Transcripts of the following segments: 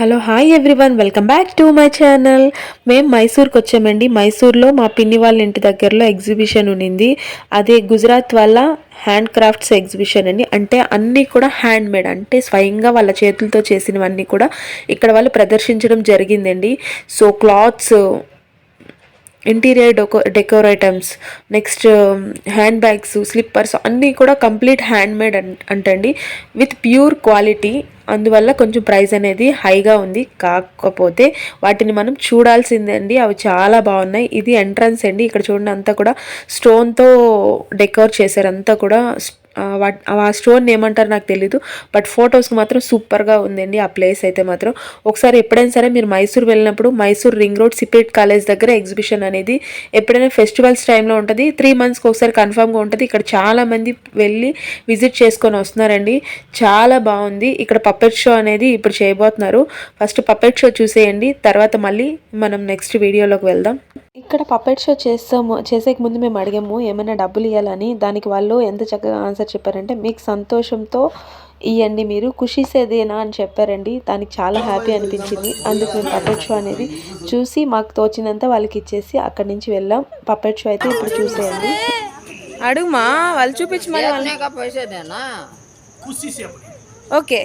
Hello hi everyone. Welcome back to my channel. మేము మైసూర్కి వచ్చామండి మైసూర్లో మా పిన్ని వాళ్ళ ఇంటి దగ్గరలో ఎగ్జిబిషన్ ఉన్నింది. అదే గుజరాత్ వల్ల హ్యాండ్ క్రాఫ్ట్స్ ఎగ్జిబిషన్ అని అంటే అన్నీ కూడా హ్యాండ్ మేడ్ అంటే స్వయంగా వాళ్ళ చేతులతో చేసినవన్నీ కూడా ఇక్కడ వాళ్ళు ప్రదర్శించడం జరిగిందండి. So clothes interior deco decor items next handbags slippers అన్నీ కూడా కంప్లీట్ హ్యాండ్ మేడ్ అంటండి. విత్ ప్యూర్ క్వాలిటీ అందువల్ల కొంచెం ప్రైస్ అనేది హైగా ఉంది. కాకపోతే వాటిని మనం చూడాల్సిందే అండి అవి చాలా బాగున్నాయి. ఇది ఎంట్రన్స్ అండి. ఇక్కడ చూడండి అంతా కూడా స్టోన్తో డెకోర్ చేశారు. అంతా కూడా ఆ స్టోన్ ఏమంటారు నాకు తెలీదు బట్ ఫొటోస్కి మాత్రం సూపర్గా ఉందండి. ఆ ప్లేస్ అయితే మాత్రం ఒకసారి ఎప్పుడైనా సరే మీరు మైసూర్ వెళ్ళినప్పుడు Mysore ring road CIPET college దగ్గర ఎగ్జిబిషన్ అనేది ఎప్పుడైనా ఫెస్టివల్స్ టైంలో ఉంటుంది. త్రీ మంత్స్కి ఒకసారి కన్ఫామ్గా ఉంటుంది. ఇక్కడ చాలామంది వెళ్ళి విజిట్ చేసుకొని వస్తున్నారండి. చాలా బాగుంది. ఇక్కడ పప్పెట్ షో అనేది ఇప్పుడు చేయబోతున్నారు. ఫస్ట్ పప్పెట్ షో చూసేయండి. తర్వాత మళ్ళీ మనం నెక్స్ట్ వీడియోలోకి వెళ్దాం. ఇక్కడ పప్పెట్ షో చేస్తాము చేసేక ముందు మేము అడిగాము ఏమైనా డబ్బులు ఇవ్వాలని దానికి వాళ్ళు ఎంత చక్కగా ఆన్సర్ చెప్పారంటే మీకు సంతోషంతో ఇవ్వండి మీరు ఖుషిసేదేనా అని చెప్పారండి. దానికి చాలా హ్యాపీ అనిపించింది. అందుకు మేము పప్పెట్ షో అనేది చూసి మాకు తోచినంత వాళ్ళకి ఇచ్చేసి అక్కడి నుంచి వెళ్ళాం. పప్పెట్ షో అయితే ఇప్పుడు చూసేయండి. అడుగుమా? వాళ్ళు చూపించమని ఓకే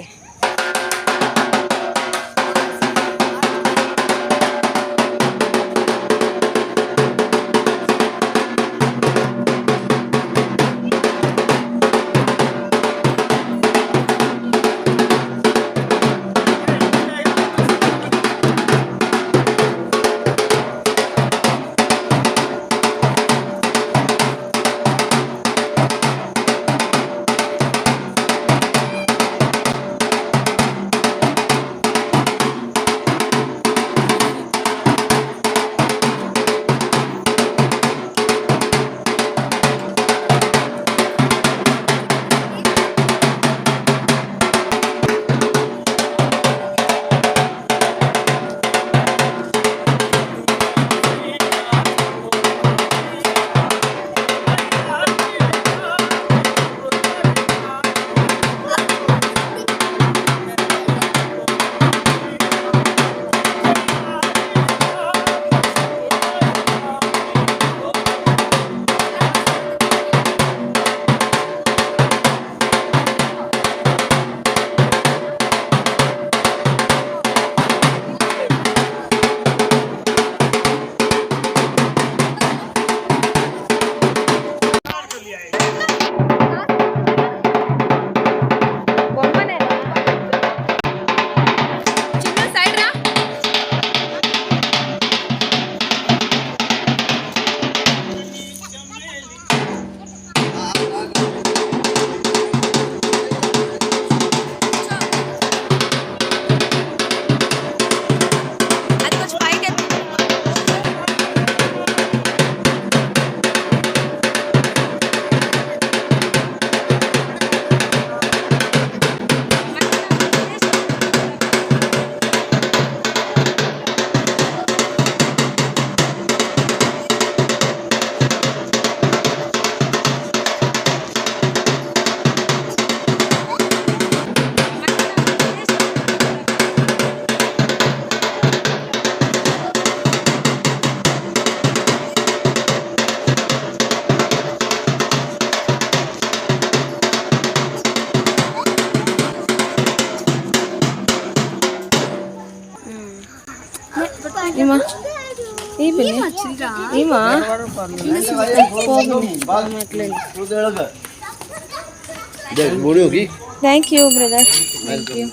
बोरी होगी। Thank you brother thank you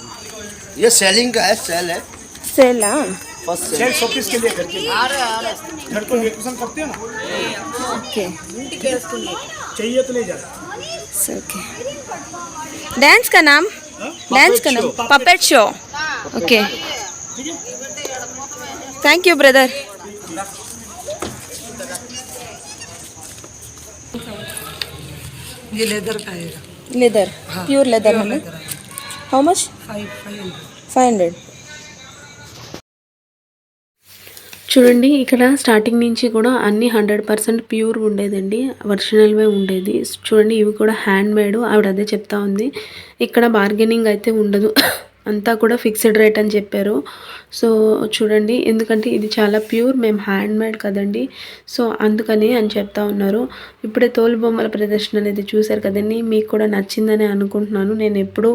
ये सेलिंग का है सेल है। सेल फ़र्स्ट सेल शोपीस के लिए आ आ घर को डेकोरेशन करते हो ना? ओके चाहिए तो ले ओके डांस का नाम? हाँ? डांस का नाम? Puppet show okay thank you brother ये लेदर का है लेदर प्योर लेदर है ना how much five five five hundred చూడండి ఇక్కడ స్టార్టింగ్ నుంచి కూడా అన్ని హండ్రెడ్ పర్సెంట్ ప్యూర్ ఉండేదండి ఒరిజినల్వే ఉండేది చూడండి ఇవి కూడా హ్యాండ్ మేడ్ ఆవిడ అదే చెప్తా ఉంది ఇక్కడ బార్గెనింగ్ అయితే ఉండదు అంతా కూడా ఫిక్స్డ్ రేట్ అని చెప్పారు. సో చూడండి ఎందుకంటే ఇది చాలా ప్యూర్ మేము హ్యాండ్ మేడ్ కదండి. సో అందుకని అని చెప్తా ఉన్నారు. ఇప్పుడే తోలు బొమ్మల ప్రదర్శన అనేది చూశారు కదండి. మీకు కూడా నచ్చిందని అనుకుంటున్నాను. నేను ఎప్పుడూ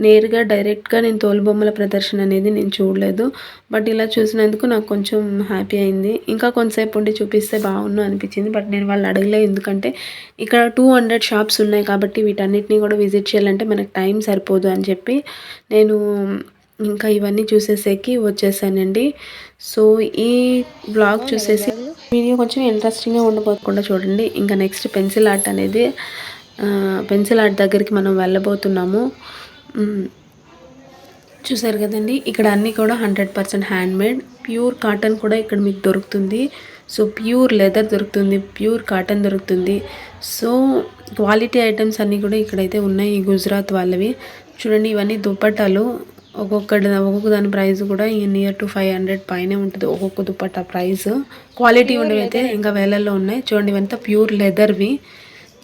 నేరుగా డైరెక్ట్గా నేను తోలు బొమ్మల ప్రదర్శన అనేది నేను చూడలేదు. బట్ ఇలా చూసినందుకు నాకు కొంచెం హ్యాపీ అయింది. ఇంకా కొంతసేపు ఉండి చూపిస్తే బాగుండు అనిపించింది. బట్ నేను వాళ్ళు అడగలే ఎందుకంటే ఇక్కడ టూ హండ్రెడ్ షాప్స్ ఉన్నాయి కాబట్టి వీటన్నిటిని కూడా విజిట్ చేయాలంటే మనకు టైం సరిపోదు అని చెప్పి నేను ఇంకా ఇవన్నీ చూసేసేకి వచ్చేసానండి. సో ఈ బ్లాగ్ చూసేసి వీడియో కొంచెం ఇంట్రెస్టింగ్గా ఉండబోకుండా చూడండి. ఇంకా నెక్స్ట్ పెన్సిల్ ఆర్ట్ అనేది పెన్సిల్ ఆర్ట్ దగ్గరికి మనం వెళ్ళబోతున్నాము. చూసారు కదండి ఇక్కడ అన్నీ కూడా hundred percent handmade pure cotton కూడా ఇక్కడ మీకు దొరుకుతుంది. సో ప్యూర్ లెదర్ దొరుకుతుంది ప్యూర్ కాటన్ దొరుకుతుంది. సో క్వాలిటీ ఐటమ్స్ అన్నీ కూడా ఇక్కడైతే ఉన్నాయి గుజరాత్ వాళ్ళవి. చూడండి ఇవన్నీ దుపట్టాలు. ఒక్కొక్కటి ఒక్కొక్క దాని ప్రైస్ కూడా నియర్ టు ఫైవ్ హండ్రెడ్ పైనే ఉంటుంది ఒక్కొక్క దుపట్టా ప్రైస్. క్వాలిటీ ఉండేవి అయితే ఇంకా వేలల్లో ఉన్నాయి. చూడండి ఇవంతా ప్యూర్ లెదర్వి.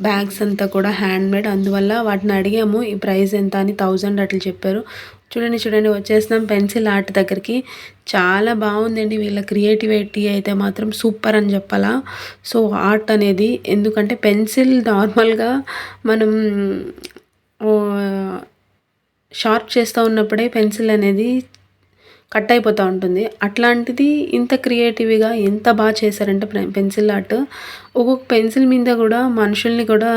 బ్యాగ్స్ అంతా కూడా హ్యాండ్ మేడ్ అందువల్ల వాటిని అడిగాము ఈ ప్రైస్ ఎంత అని థౌజండ్ అట్లా చెప్పారు. చూడండి చూడండి వచ్చేసినాం పెన్సిల్ ఆర్ట్ దగ్గరికి. చాలా బాగుందండి వీళ్ళ క్రియేటివిటీ అయితే మాత్రం సూపర్ అని చెప్పాలా. సో ఆర్ట్ అనేది ఎందుకంటే పెన్సిల్ నార్మల్గా మనం షార్ప్ చేస్తూ ఉన్నప్పుడే పెన్సిల్ అనేది కట్ అయిపోతూ ఉంటుంది. అట్లాంటిది ఇంత క్రియేటివ్గా ఎంత బాగా చేశారంటే పె- పెన్సిల్ ఆర్ట్. ఒక్కొక్క పెన్సిల్ మీద కూడా మనుషుల్ని కూడా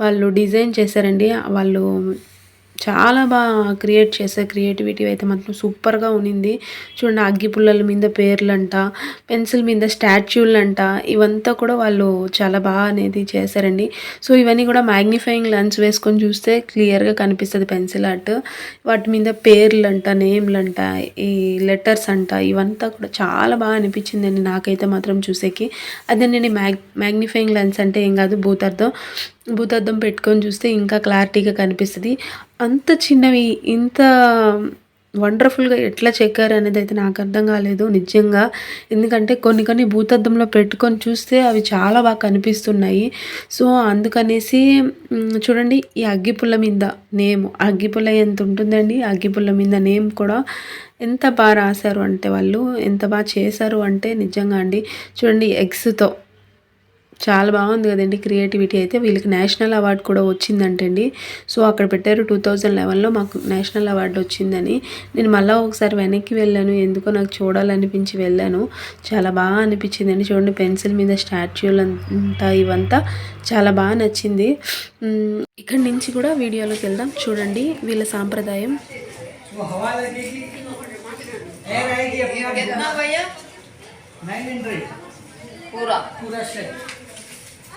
వాళ్ళు డిజైన్ చేశారండి. వాళ్ళు చాలా బాగా క్రియేట్ చేసే క్రియేటివిటీ అయితే మాత్రం సూపర్గా ఉన్నింది. చూడండి అగ్గి పుల్లల మీద పేర్లంట పెన్సిల్ మీద స్టాచ్యూలంట ఇవంతా కూడా వాళ్ళు చాలా బాగా అనేది చేశారండి. సో ఇవన్నీ కూడా మ్యాగ్నిఫైయింగ్ లెన్స్ వేసుకొని చూస్తే క్లియర్గా కనిపిస్తుంది పెన్సిల్ ఆర్ట్. వాటి మీద పేర్లు అంట నేమ్లు అంట ఈ లెటర్స్ అంట ఇవంతా కూడా చాలా బాగా అనిపించిందండి నాకైతే మాత్రం చూసేకి. అదే నేను మ్యాగ్ మ్యాగ్నిఫైయింగ్ లెన్స్ అంటే ఏం కాదు భూతార్థం. భూతార్థం పెట్టుకొని చూస్తే ఇంకా క్లారిటీగా కనిపిస్తుంది. అంత చిన్నవి ఇంత వండర్ఫుల్గా ఎట్లా చెక్కారు అనేది అయితే నాకు అర్థం కాలేదు నిజంగా. ఎందుకంటే కొన్ని కొన్ని భూతద్దంలో పెట్టుకొని చూస్తే అవి చాలా బాగా కనిపిస్తున్నాయి. సో అందుకనేసి చూడండి ఈ అగ్గిపుల్ల మీద నేమ్ అగ్గిపుల్ల ఎంత ఉంటుందండి? అగ్గిపుల్ల మీద నేమ్ కూడా ఎంత బాగా రాశారు అంటే వాళ్ళు ఎంత బాగా చేశారు అంటే నిజంగా అండి. చూడండి ఎగ్స్తో చాలా బాగుంది కదండి క్రియేటివిటీ అయితే వీళ్ళకి నేషనల్ అవార్డు కూడా వచ్చిందంటండి సో అక్కడ పెట్టారు టూ థౌజండ్ లెవెన్లో మాకు నేషనల్ అవార్డు వచ్చిందని నేను మళ్ళీ ఒకసారి వెనక్కి వెళ్ళాను ఎందుకో నాకు చూడాలనిపించి వెళ్ళాను చాలా బాగా అనిపించిందండి చూడండి పెన్సిల్ మీద స్టాచ్యూలు అంతా ఇవంతా చాలా బాగా నచ్చింది మ్, ఇక్కడి నుంచి కూడా వీడియోలోకి వెళ్దాం చూడండి వీళ్ళ సాంప్రదాయం वो हवा लगेगी एयर आएगी अपना कितना भैया नाइन हंड्रेड पूरा पूरा सेट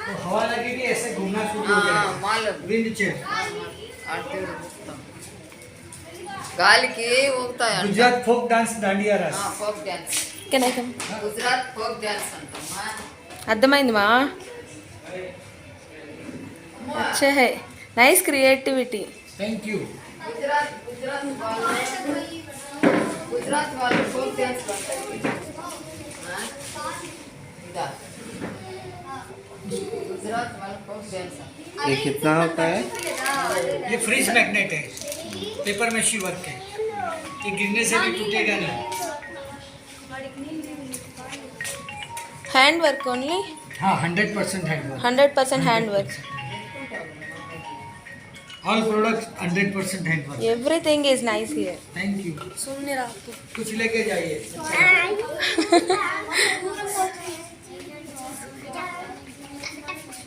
तो हवा लगेगी ऐसे घूमना शुरू हो हाँ जाएगा मालूम विंड चेयर ఆడుతూ ఊగుతాం. గాలికి ఊగుతాయి అంట Gujarat folk dance dandiya raas folk dance కెనైకం Gujarat folk dance అంటమ్మా అర్థమైందిమా అచ్చా high nice creativity thank you Gujarat Gujarat వాళ్ళు గుజరాత్ వాళ్ళు ఫోక్ డ్యాన్స్ పడతాయి ఇదా ये कितना होता है? ये फ्रिज मैग्नेट है। पेपर में शी वर्क है ये गिरने से भी टूटेगा नहीं। हैंड वर्क ओनली हाँ hundred percent hand work hundred percent hand work all product hundred percent hand work everything is nice here thank you सुनने रहा कुछ लेके जाइए।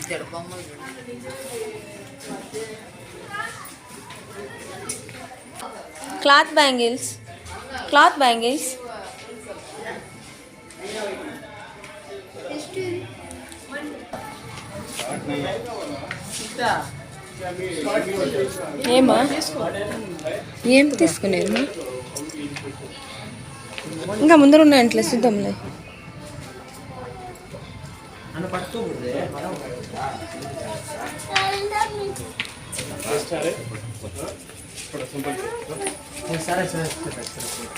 ఇచ్చాడు బొమ్మలు క్లాత్ బ్యాంగిల్స్ క్లాత్ బ్యాంగిల్స్ ఇస్తా ఏమా ఏం తీసుకునేది ఇంకా ముందర ఉన్నాయి ఇంట్లో చూద్దాంలే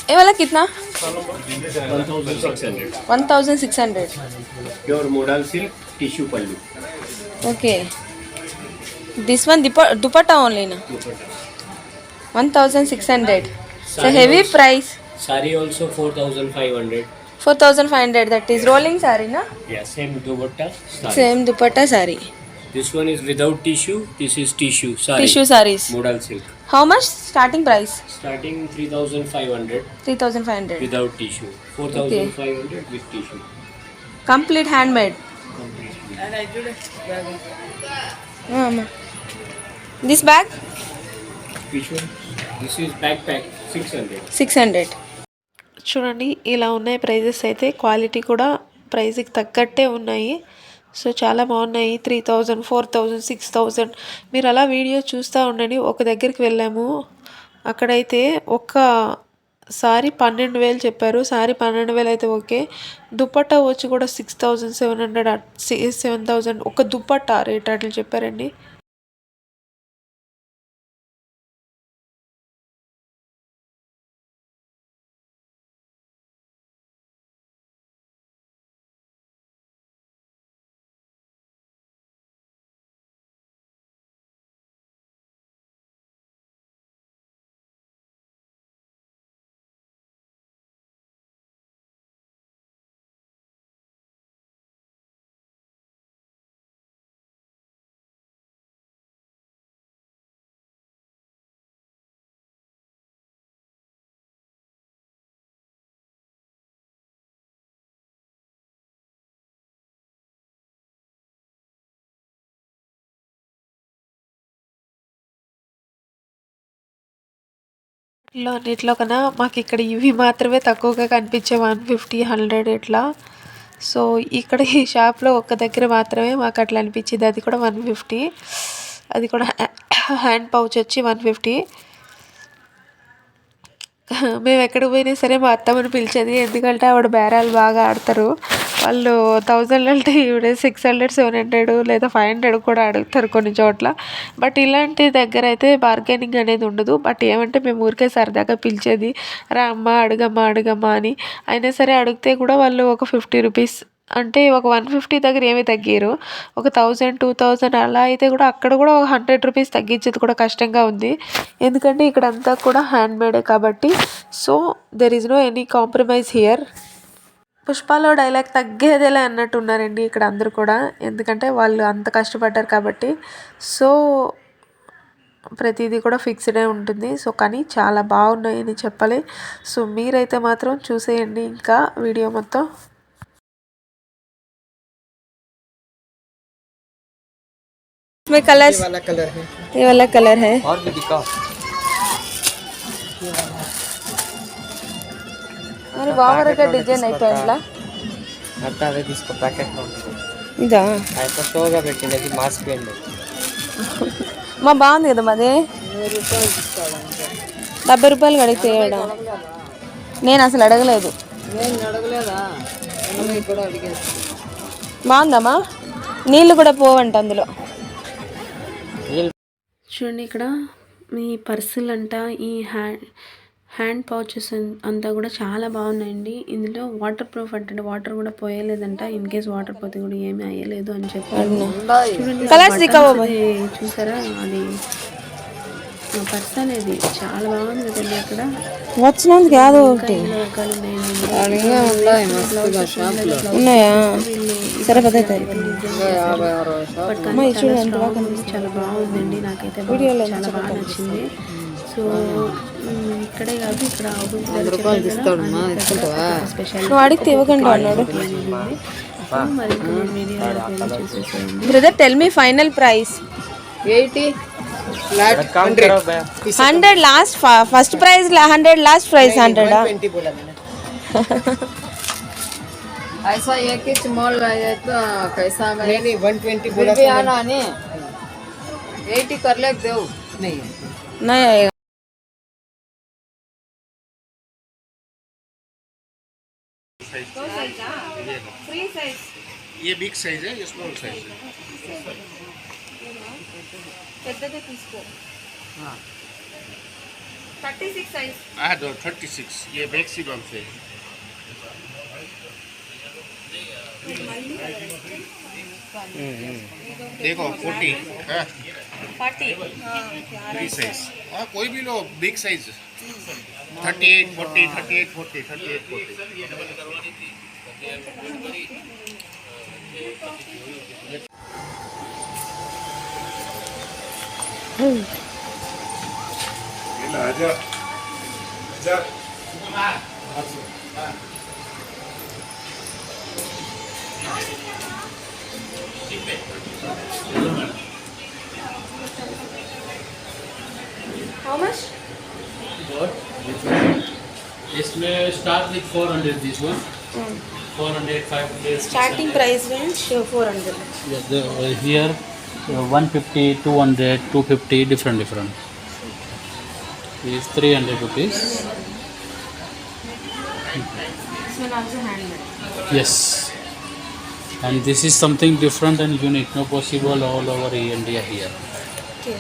ये वाला कितना one thousand six hundred pure modal silk tissue pallu okay This one దుప dupatta ఓన్లీనా one thousand six hundred so heavy price sari also four thousand five hundred four thousand five hundred that is rolling సారీనా same dupatta same dupatta sari this one is without tissue this is tissue sari tissue saris model silk how much starting price starting three thousand five hundred three thousand five hundred without tissue four thousand five hundred with tissue complete handmade complete ma. this bag? Which one? This is backpack 600 600 చూడండి ఇలా ఉన్నాయి prices అయితే. Quality కూడా ప్రైస్కి తగ్గట్టే ఉన్నాయి. So చాలా బాగున్నాయి. Three thousand four thousand six thousand. మీరు అలా వీడియో చూస్తూ ఉండండి. ఒక దగ్గరికి వెళ్ళాము. అక్కడైతే ఒక సారీ పన్నెండు వేలు చెప్పారు. సారీ పన్నెండు వేలు అయితే ఓకే. దుప్పట్టా వచ్చి కూడా six thousand seven hundred seven thousand. ఒక దుప్పట్టా రేట్ అట్లా చెప్పారండి. లో అన్నిట్లో కన్నా మాకు ఇక్కడ ఇవి మాత్రమే తక్కువగా కనిపించే వన్ ఫిఫ్టీ హండ్రెడ్ ఇట్లా. సో ఇక్కడ ఈ షాప్లో ఒక్క దగ్గర మాత్రమే మాకు అట్లా అనిపించింది. అది కూడా వన్ ఫిఫ్టీ. అది కూడా హ్యాండ్ పౌచ్ వచ్చి వన్ ఫిఫ్టీ. మేము ఎక్కడికి పోయినా సరే మా అత్తమ్మని పిలిచేది. ఎందుకంటే ఆవిడ బేరాలు బాగా ఆడతారు. వాళ్ళు థౌజండ్ అంటే ఈవిడ సిక్స్ హండ్రెడ్ సెవెన్ హండ్రెడ్ లేదా ఫైవ్ హండ్రెడ్ కూడా అడుగుతారు కొన్ని చోట్ల. బట్ ఇలాంటి దగ్గర అయితే బార్గెనింగ్ అనేది ఉండదు. బట్ ఏమంటే మేము ఊరికే సరదాగా పిలిచేది రా అమ్మ అడుగమ్మా అడుగమ్మా అని. అయినా సరే అడిగితే కూడా వాళ్ళు ఒక ఫిఫ్టీ రూపీస్ అంటే ఒక వన్ ఫిఫ్టీ దగ్గర ఏమీ తగ్గారు. ఒక థౌజండ్ టూ థౌజండ్ అలా అయితే కూడా అక్కడ కూడా ఒక హండ్రెడ్ రూపీస్ తగ్గించేది కూడా కష్టంగా ఉంది. ఎందుకంటే ఇక్కడ అంతా కూడా హ్యాండ్మేడే కాబట్టి. So there is no any compromise here పుష్పలో dialogue తగ్గేదేలే అన్నట్టు ఉన్నారండి ఇక్కడ అందరూ కూడా ఎందుకంటే వాళ్ళు అంత కష్టపడ్డారు కాబట్టి సో ప్రతిదీ కూడా ఫిక్స్డే ఉంటుంది సో కానీ చాలా బాగున్నాయని చెప్పాలి సో మీరైతే మాత్రం చూసేయండి ఇంకా వీడియో మొత్తం इसमें कलर्स वाला कलर है ये वाला कलर है और भी दिखाओ మరి బాగా డిజైన్ అయిపోయిందా? అట్లా అదే తీసుకో ప్యాకెట్ ఇదా? అయితే షోగా పెట్టింది మాస్క్ వేయండి మా బాగుంది కదా మాది డెబ్బై రూపాయలు అడిగితే ఏడా? నేను అసలు అడగలేదు. బాగుందమ్మా నీళ్ళు కూడా పోవంట అందులో. చూడండి ఇక్కడ మీ పర్సులు అంట ఈ హ్యాండ్ హ్యాండ్ పౌచెస్ అంతా కూడా చాలా బాగున్నాయండి. ఇందులో వాటర్ ప్రూఫ్ అంటే వాటర్ కూడా పోయలేదంట. ఇన్ కేస్ వాటర్ పోతే కూడా ఏమీ అయ్యలేదు అని చెప్పారు. చూసారా? అది పర్స్ అనేది చాలా బాగుంది కదండి అక్కడ. వచ్చినందుకు యాదో ఒకటి. ఉన్నాయా. సరే చాలా బాగుందండి. నాకైతే చాలా బాగా నచ్చింది. సో మ్, ఇక్కడే కాదు ఇక్కడ స్పెషల్ నువ్వు అడిగితే ఇవ్వకుండా అన్నాడు మరి ఇంకా నేను వీడియోలోకి వెళ్ళి చూసేసేయండి brother tell me final price hundred last first prize hundred last price hundred twenty बोला मैंने ऐसा एक ही मॉल है तो कैसा नहीं मैं नहीं वन ट्वेंटी फिर बोला भी था आना ने एटी कर ले दो नहीं नहीं ये बिग साइज़ है ये स्मॉल साइज़ है। हाँ। दो थर्टी सिक्स ये मैक्सिमम से। देखो फोर्टी थ्री साइज़ हाँ कोई भी लो big size thirty eight forty thirty eight forty thirty eight forty How much? What? This one. Yes, start with 400 this one. 400, 500, Starting price range uh, 400. Yeah, the, uh, here uh, 150, 200, 250, different, different. These 300 rupees. Yes. And this is something different and unique, no possible all over India here. Okay.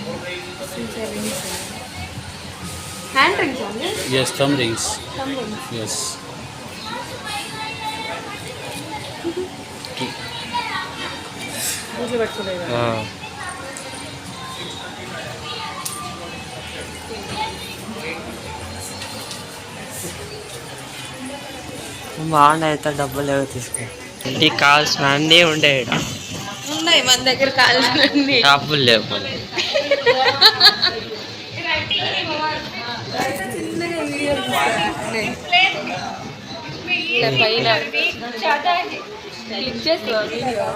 Hand rings only? Yes, thumb rings. Thumb rings. Yes. బాగుండే అయితే డబ్బులు ఏవో తీసుకో. ఇంటికి కావాల్సిన అన్నీ ఉండే. ఉన్నాయి మన దగ్గర కావాల్సినన్ని డబ్బులు లేవు. పైన. క్లిక్ చేసుకో వీడియో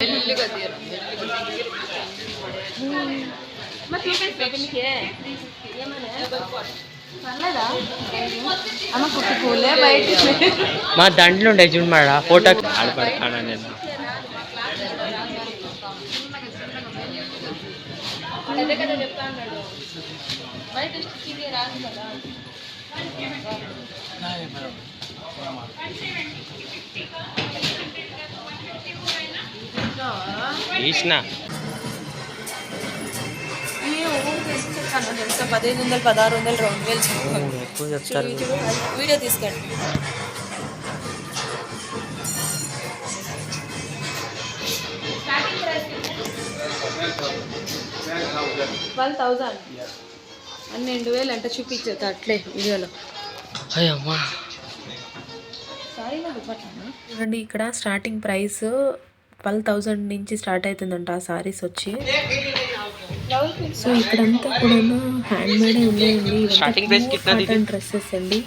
మెల్లిగా తీయరా మరి చూపించు నీకే పర్లేదా? అమ్మ కుట్టుకోలే బయట మా దాంట్లో ఉండే చూడు మేడ ఫోటో ఆడపడతానా నేను. అదే కదా చెప్తా అన్నాడు బయట స్టిచ్చింగ్ రాదు కదా తీసిన. తెలుసా? పదిహేను వందలు పదహారు వందలు రెండు వేలు వీడియో తీసుకోండి. ట్వెల్వ్ థౌజండ్ పన్నెండు వేలు అంటే చూపించేది అట్లే వీడియోలో. అయ్యమ్మా సారీ నా దుప్పట్లా చూడండి ఇక్కడ స్టార్టింగ్ ప్రైస్ ట్వెల్వ్ థౌజండ్ నుంచి స్టార్ట్ అవుతుందంట ఆ సారీస్ వచ్చి. సో ఇక్కడంతా కూడాను హ్యాండ్ మేడే ఉన్నాయండి? కాటన్ డ్రెస్సెస్ అండి.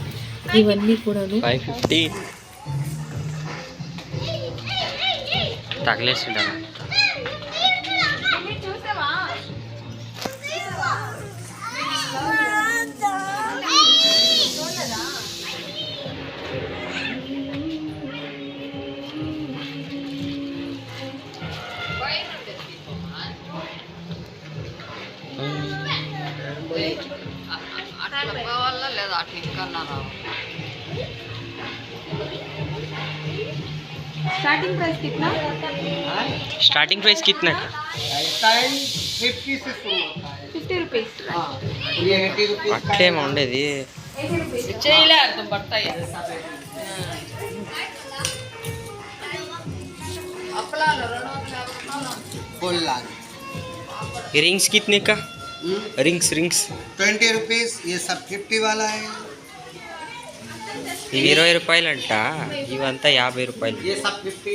ఇవన్నీ కూడాను ఫైవ్ ఫిఫ్టీ తగిలేసిండా स्टार्टिंग प्राइस कितना? स्टार्टिंग प्राइस कितना? फिफ्टी रुपीस अट्ठे रिंग्स कितने का? रिंग्स रिंग्स ट्वेंटी रुपीज़ ये सब फिफ्टी वाला है। ఇవి ఇరవై రూపాయలు అంట ఇవంతా యాభై రూపాయలు ये सब फिफ्टी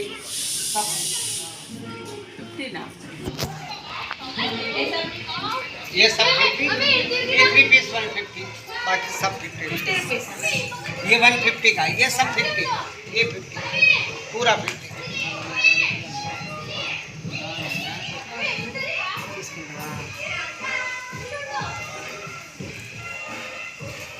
ఫిఫ్టీనా ये सब फिफ्टी ये थ्री पीस वन फिफ्टी बाकी सब फिफ्टी ये वन फिफ्टी का ये सब फिफ्टी ये फिफ्टी पूरा फिफ्टी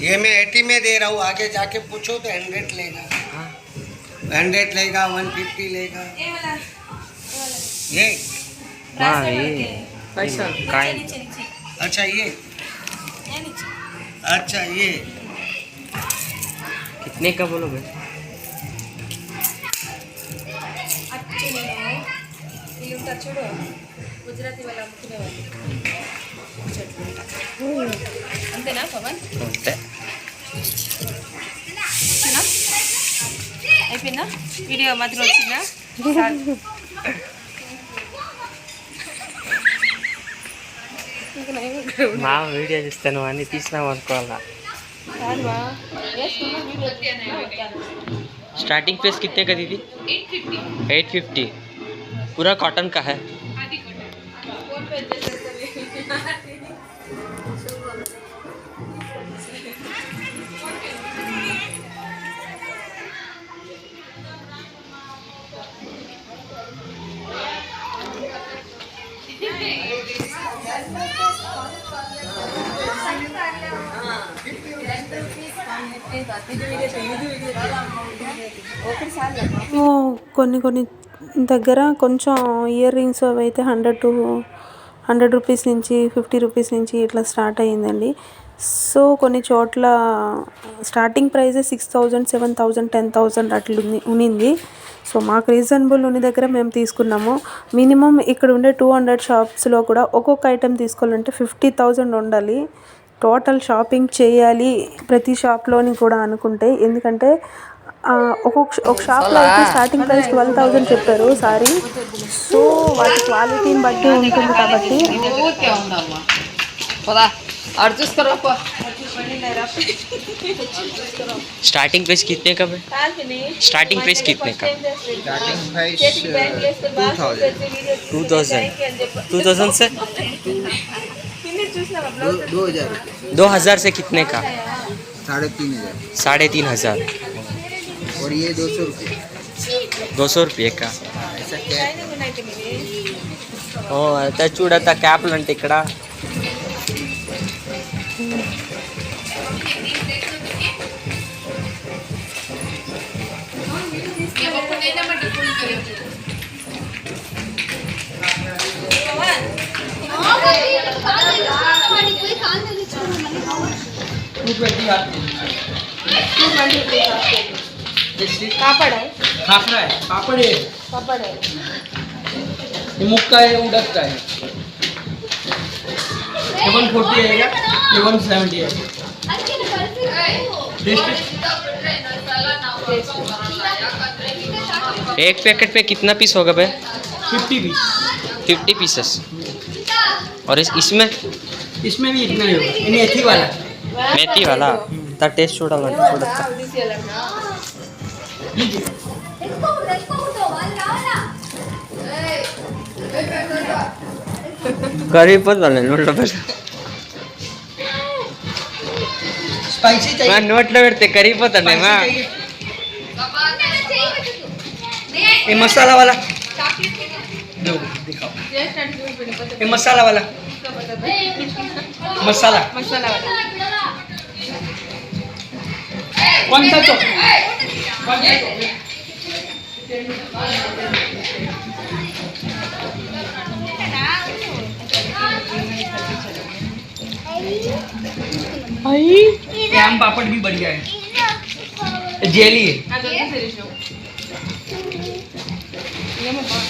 ये मैं एटी में दे रहा हूँ आगे जाके पूछो तो हंड्रेड लेगा। हंड्रेड लेगा वन फिफ्टी लेगा। ये अच्छा ये। अच्छा ये। कितने का बोलोगे? अच्छे చూడు గుజరాతీ వాళ్ళు అమ్ముకునే వాళ్ళు అంతేనా పవన్ అంతే అయిపోయిందా వీడియో మధ్యలో వచ్చిందా మా వీడియో చూస్తే నువ్వు అన్ని తీసినావు అనుకోవాలా स्टार्टिंग प्राइस कितने का दीदी एट फिफ्टी पूरा कॉटन का है కొన్ని కొన్ని దగ్గర కొంచెం ఇయర్ రింగ్స్ అవి అయితే హండ్రెడ్ టు హండ్రెడ్ రూపీస్ నుంచి ఫిఫ్టీ రూపీస్ నుంచి ఇట్లా స్టార్ట్ అయ్యిందండి. సో కొన్ని చోట్ల starting ప్రైజే six thousand seven thousand ten thousand అట్లా ఉంది ఉన్నింది సో మాకు రీజనబుల్ ఉన్న దగ్గర మేము తీసుకున్నాము. మినిమం ఇక్కడ ఉండే టూ హండ్రెడ్ షాప్స్లో కూడా ఒక్కొక్క ఐటెం తీసుకోవాలంటే ఫిఫ్టీ థౌజండ్ ఉండాలి. టోటల్ షాపింగ్ చేయాలి ప్రతి షాప్లోని కూడా అనుకుంటే ఎందుకంటే ఆ, ఒక్కొక్క ష- ఒక షాప్లో అయితే స్టార్టింగ్ ప్రైస్ ట్వెల్వ్ థౌజండ్ చెప్పారు సారీ సో వాటి క్వాలిటీని బట్టి ఉంటుంది కాబట్టి ఊరికే ఉందమ్మా పదా ఆడు చూసుకోరా పో स्टार्टिंग प्राइस कितने का है स्टार्टिंग प्राइस कितने का टू थाउजेंड टू थाउजेंड से दो हजार से कितने का साढ़े तीन हजार साढ़े तीन हजार और ये दो सौ रुपये दो सौ रुपये का ऐसा क्या ఓ అయితే చూడతా క్యాప్లు అంటే ఇక్కడ है है है सेवन सेवेंटी है एक पैकेट पे कितना पीस होगा भाई? फिफ्टी पीस फिफ्टी पीसेस और इस इसमें? इसमें भी इतना ही होगा। मेथी वाला। मेथी वाला? ता टेस्ट छोटा लगता है थोड़ा सा। इसको इसको छोड़ा वाला छोड़ा करी पर वाले नोट पर स्पाइसी चाहिए। मैं नोट लपेटते करी पर नहीं मैं। ये मसाला वाला। ये मसाला वाला। मसाला। मसाला वाला। कौन कौन सा तो भाई आम पापड़ भी बढ़िया है। जेली है। ये मैं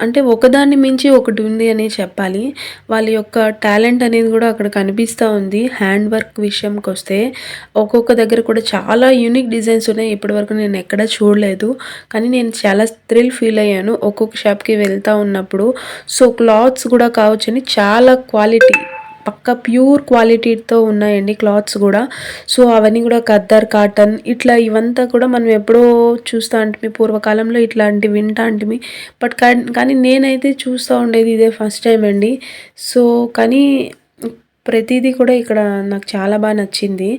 అంటే ఒకదాన్ని మించి ఒకటి ఉంది అని చెప్పాలి. వాళ్ళ యొక్క టాలెంట్ అనేది కూడా అక్కడ కనిపిస్తూ ఉంది. హ్యాండ్ వర్క్ విషయంకి వస్తే ఒక్కొక్క దగ్గర కూడా చాలా యూనిక్ డిజైన్స్ ఉన్నాయి. ఇప్పటివరకు నేను ఎక్కడ చూడలేదు. కానీ నేను చాలా థ్రిల్ ఫీల్ అయ్యాను ఒక్కొక్క షాప్కి వెళ్తూ ఉన్నప్పుడు. సో క్లాత్స్ కూడా కావచ్చని చాలా క్వాలిటీ. పక్క ప్యూర్ క్వాలిటీతో ఉన్నాయండి క్లాత్స్ కూడా. సో అవన్నీ కూడా కద్దర్ కాటన్ ఇట్లా ఇవంతా కూడా మనం ఎప్పుడో చూస్తూ అంటే పూర్వకాలంలో ఇట్లాంటివి వింటా అంటే బట్ కానీ నేనైతే చూస్తూ ఉండేది ఇదే ఫస్ట్ టైం అండి. సో కానీ ప్రతిదీ కూడా ఇక్కడ నాకు చాలా బాగా నచ్చింది.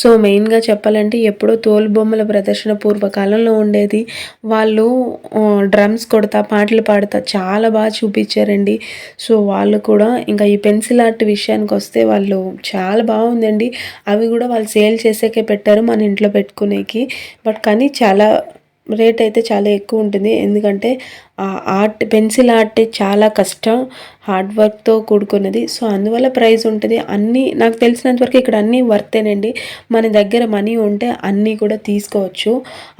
సో మెయిన్గా చెప్పాలంటే ఎప్పుడో తోలు బొమ్మల ప్రదర్శన పూర్వకాలంలో ఉండేది. వాళ్ళు డ్రమ్స్ కొడతా పాటలు పాడతా చాలా బాగా చూపించారండి. సో వాళ్ళు కూడా ఇంకా ఈ పెన్సిల్ ఆర్ట్ విషయానికి వస్తే వాళ్ళు చాలా బాగుందండి. అవి కూడా వాళ్ళు సేల్ చేసేకే పెట్టారు మన ఇంట్లో పెట్టుకునేకి. బట్ కానీ చాలా రేట్ అయితే చాలా ఎక్కువ ఉంటుంది. ఎందుకంటే ఆ ఆర్ట్ పెన్సిల్ ఆర్ట్ చాలా కష్టం హార్డ్ వర్క్తో కూడుకున్నది. సో అందువల్ల ప్రైస్ ఉంటుంది. అన్నీ నాకు తెలిసినంత వరకు ఇక్కడ అన్నీ వర్తేనండి. మన దగ్గర మనీ ఉంటే అన్నీ కూడా తీసుకోవచ్చు.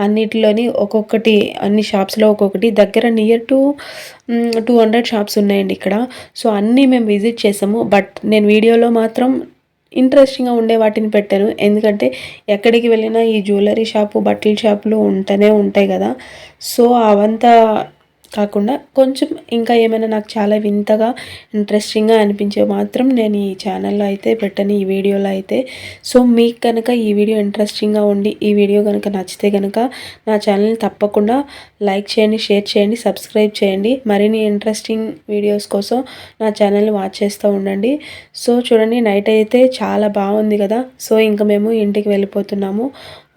అన్నిటిలోని ఒక్కొక్కటి అన్ని షాప్స్లో ఒక్కొక్కటి. దగ్గర near to two hundred shops ఉన్నాయండి ఇక్కడ. సో అన్నీ మేము విజిట్ చేసాము. బట్ నేను వీడియోలో మాత్రం ఇంట్రెస్టింగ్గా ఉండే వాటిని పెట్టాను ఎందుకంటే ఎక్కడికి వెళ్ళినా ఈ జ్యువెలరీ షాపు బట్టల షాపులు ఉంటూనే ఉంటాయి కదా. సో అవంతా కాకుండా కొంచెం ఇంకా ఏమైనా నాకు చాలా వింతగా ఇంట్రెస్టింగ్గా అనిపించే మాత్రం నేను ఈ ఛానల్లో అయితే పెట్టను ఈ వీడియోలో అయితే. సో మీకు కనుక ఈ వీడియో ఇంట్రెస్టింగ్గా ఉండి ఈ వీడియో కనుక నచ్చితే కనుక నా ఛానల్ని తప్పకుండా లైక్ చేయండి షేర్ చేయండి సబ్స్క్రైబ్ చేయండి. మరిన్ని ఇంట్రెస్టింగ్ వీడియోస్ కోసం నా ఛానల్ని వాచ్ చేస్తూ ఉండండి. సో చూడండి నైట్ అయితే చాలా బాగుంది కదా. సో ఇంకా మేము ఇంటికి వెళ్ళిపోతున్నాము.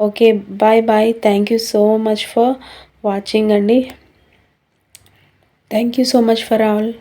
Okay bye bye thank you so much for watching అండి. Thank you so much for all.